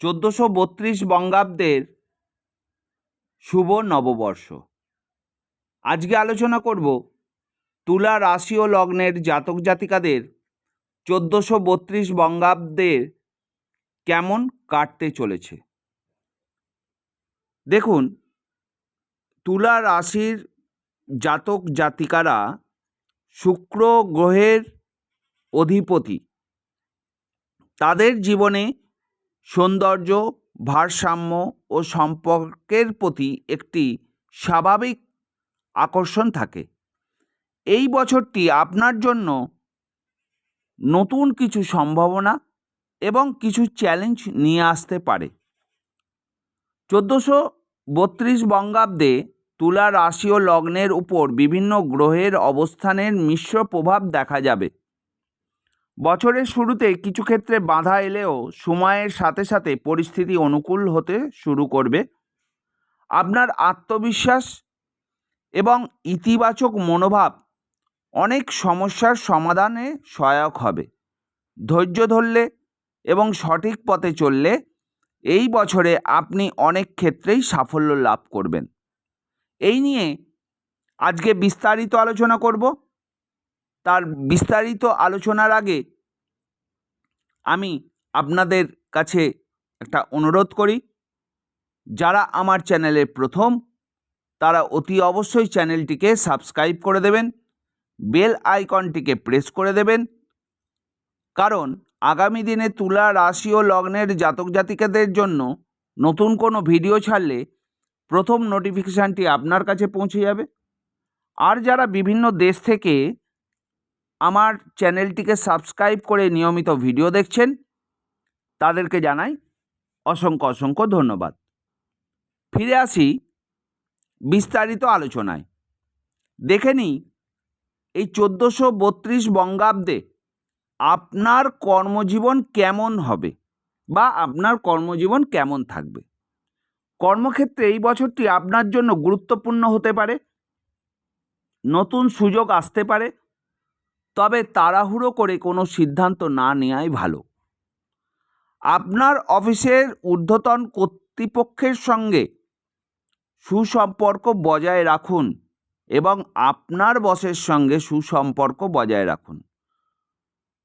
চোদ্দোশো বত্রিশ বঙ্গাব্দের শুভ নববর্ষ। আজকে আলোচনা করব তুলা রাশি ও লগ্নের জাতক জাতিকাদের চোদ্দোশো বত্রিশ বঙ্গাব্দের কেমন কাটতে চলেছে। দেখুন, তুলা রাশির জাতক জাতিকারা শুক্র গ্রহের অধিপতি। তাদের জীবনে সৌন্দর্য, ভারসাম্য ও সম্পর্কের প্রতি একটি স্বাভাবিক আকর্ষণ থাকে। এই বছরটি আপনার জন্য নতুন কিছু সম্ভাবনা এবং কিছু চ্যালেঞ্জ নিয়ে আসতে পারে। চোদ্দোশো বত্রিশ বঙ্গাব্দে তুলা রাশি ও লগ্নের উপর বিভিন্ন গ্রহের অবস্থানের মিশ্র প্রভাব দেখা যাবে। বছরের শুরুতে কিছু ক্ষেত্রে বাধা এলেও সময়ের সাথে সাথে পরিস্থিতি অনুকূল হতে শুরু করবে। আপনার আত্মবিশ্বাস এবং ইতিবাচক মনোভাব অনেক সমস্যার সমাধানে সহায়ক হবে। ধৈর্য ধরলে এবং সঠিক পথে চললে এই বছরে আপনি অনেক ক্ষেত্রেই সাফল্য লাভ করবেন। এই নিয়ে আজকে বিস্তারিত আলোচনা করব। তার বিস্তারিত আলোচনার আগে আমি আপনাদের কাছে একটা অনুরোধ করি, যারা আমার চ্যানেলে প্রথম, তারা অতি অবশ্যই চ্যানেলটিকে সাবস্ক্রাইব করে দেবেন, বেল আইকনটিকে প্রেস করে দেবেন। কারণ আগামী দিনে তুলা রাশি ও লগ্নের জাতক জাতিকাদের জন্য নতুন কোনো ভিডিও ছাড়লে প্রথম নোটিফিকেশানটি আপনার কাছে পৌঁছে যাবে। আর যারা বিভিন্ন দেশ থেকে আমার চ্যানেলটিকে সাবস্ক্রাইব করে নিয়মিত ভিডিও দেখছেন, তাদেরকে জানাই অসংখ্য অসংখ্য ধন্যবাদ। ফিরে আসি বিস্তারিত আলোচনায়। দেখে নিই, এই চোদ্দোশো বত্রিশ বঙ্গাব্দে আপনার কর্মজীবন কেমন হবে বা আপনার কর্মজীবন কেমন থাকবে? কর্মক্ষেত্রে এই বছরটি আপনার জন্য গুরুত্বপূর্ণ হতে পারে, নতুন সুযোগ আসতে পারে তবে তাড়াহুড়ো করে কোনো সিদ্ধান্ত না নেওয়াই ভালো। আপনার অফিসের ঊর্ধ্বতন কর্তৃপক্ষের সঙ্গে সুসম্পর্ক বজায় রাখুন এবং আপনার বসের সঙ্গে সুসম্পর্ক বজায় রাখুন।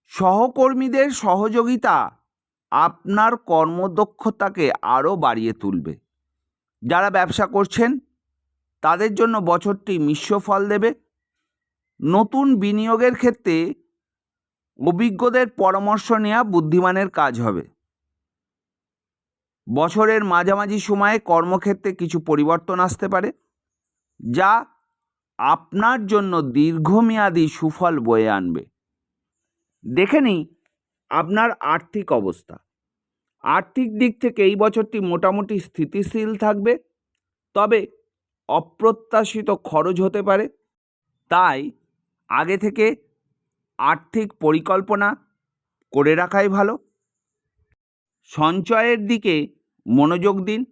সহকর্মীদের সহযোগিতা আপনার কর্মদক্ষতাকে আরও বাড়িয়ে তুলবে। যারা ব্যবসা করছেন, তাদের জন্য বছরটি মিশ্র ফল দেবে। নতুন বিনিয়োগের ক্ষেত্রে অভিজ্ঞদের পরামর্শ নেওয়া বুদ্ধিমানের কাজ হবে। বছরের মাঝামাঝি সময়ে কর্মক্ষেত্রে কিছু পরিবর্তন আসতে পারে, যা আপনার জন্য দীর্ঘমেয়াদী সুফল বয়ে আনবে। দেখে নিই আপনার আর্থিক অবস্থা। আর্থিক দিক থেকে এই বছরটি মোটামুটি স্থিতিশীল থাকবে, তবে অপ্রত্যাশিত খরচ হতে পারে। তাই আগে থেকে আর্থিক পরিকল্পনা করে রাখাই ভালো। সঞ্চয়ের দিকে মনোযোগ দিন।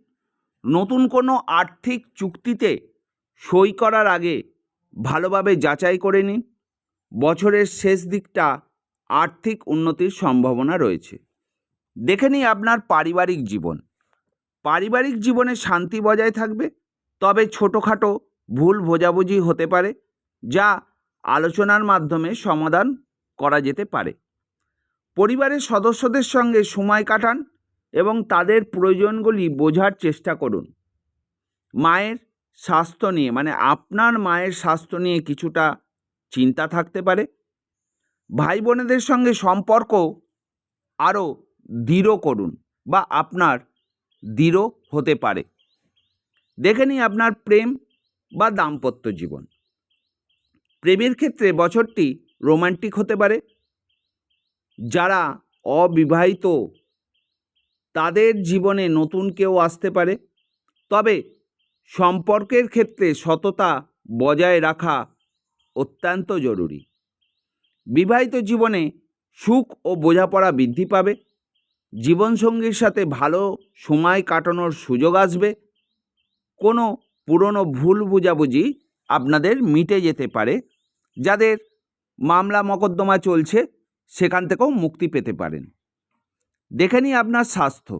নতুন কোনো আর্থিক চুক্তিতে সই করার আগে ভালোভাবে যাচাই করে নিন। বছরের শেষ দিকটা আর্থিক উন্নতির সম্ভাবনা রয়েছে। দেখে নিই আপনার পারিবারিক জীবন। পারিবারিক জীবনে শান্তি বজায় থাকবে, তবে ছোটোখাটো ভুল বোঝাবুঝি হতে পারে, যা আলোচনার মাধ্যমে সমাধান করা যেতে পারে। পরিবারের সদস্যদের সঙ্গে সময় কাটান এবং তাদের প্রয়োজনগুলি বোঝার চেষ্টা করুন। মায়ের স্বাস্থ্য নিয়ে মানে আপনার মায়ের স্বাস্থ্য নিয়ে কিছুটা চিন্তা থাকতে পারে। ভাই বোনেদের সঙ্গে সম্পর্ক আরও দৃঢ় করুন বা আপনার দৃঢ় হতে পারে। দেখে নিই আপনার প্রেম বা দাম্পত্য জীবন। প্রেমের ক্ষেত্রে বছরটি রোমান্টিক হতে পারে। যারা অবিবাহিত, তাদের জীবনে নতুন কেউ আসতে পারে। তবে সম্পর্কের ক্ষেত্রে সততা বজায় রাখা অত্যন্ত জরুরি। বিবাহিত জীবনে সুখ ও বোঝাপড়া বৃদ্ধি পাবে। জীবনসঙ্গীর সাথে ভালো সময় কাটানোর সুযোগ আসবে। কোনো পুরনো ভুল বোঝাবুঝি আপনাদের মিটে যেতে পারে। যাদের মামলা মকদ্দমা চলছে, সেখান থেকেও মুক্তি পেতে পারেন। দেখে নিই আপনার স্বাস্থ্য।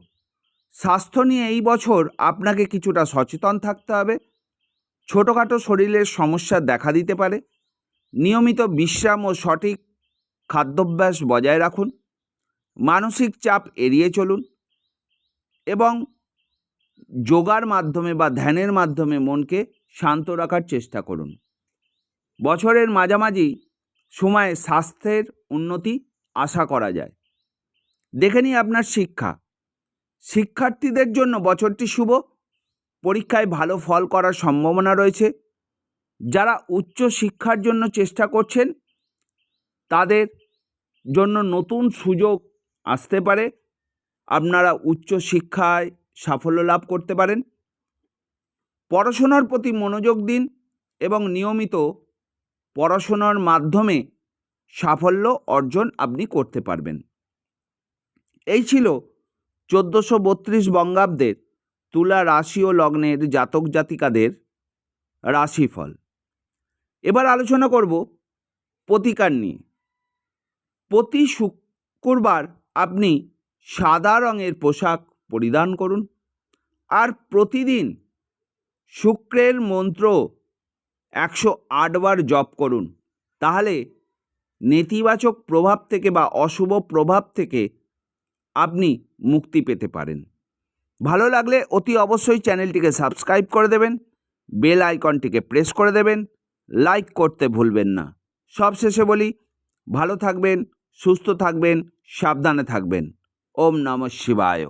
স্বাস্থ্য নিয়ে এই বছর আপনাকে কিছুটা সচেতন থাকতে হবে। ছোটোখাটো শরীরের সমস্যা দেখা দিতে পারে। নিয়মিত বিশ্রাম ও সঠিক খাদ্যাভ্যাস বজায় রাখুন। মানসিক চাপ এড়িয়ে চলুন এবং যোগার মাধ্যমে বা ধ্যানের মাধ্যমে মনকে শান্ত রাখার চেষ্টা করুন। বছরের মাঝামাঝি সময়ে স্বাস্থ্যের উন্নতি আশা করা যায়। দেখে নিই আপনার শিক্ষা। শিক্ষার্থীদের জন্য বছরটি শুভ। পরীক্ষায় ভালো ফল করার সম্ভাবনা রয়েছে। যারা উচ্চ শিক্ষার জন্য চেষ্টা করছেন, তাদের জন্য নতুন সুযোগ আসতে পারে। আপনারা উচ্চ শিক্ষায় সাফল্য লাভ করতে পারেন। পড়াশোনার প্রতি মনোযোগ দিন এবং নিয়মিত পড়াশোনার মাধ্যমে সাফল্য অর্জন আপনি করতে পারবেন। এই ছিল চোদ্দোশো বত্রিশ বঙ্গাব্দের তুলা রাশি ও লগ্নের জাতক জাতিকাদের রাশিফল। এবার আলোচনা করব প্রতিকার নিয়ে। প্রতি শুক্রবার আপনি সাদা রঙের পোশাক পরিধান করুন। আর প্রতিদিন শুক্রের মন্ত্র একশো আটবার জপ করুন। তাহলে নেতিবাচক প্রভাব থেকে বা অশুভ প্রভাব থেকে আপনি মুক্তি পেতে পারেন। ভালো লাগলে অতি অবশ্যই চ্যানেলটিকে সাবস্ক্রাইব করে দেবেন, বেল আইকনটিকে প্রেস করে দেবেন, লাইক করতে ভুলবেন না। সবশেষে বলি, ভালো থাকবেন, সুস্থ থাকবেন, সাবধানে থাকবেন। ওম নমঃ শিবায়।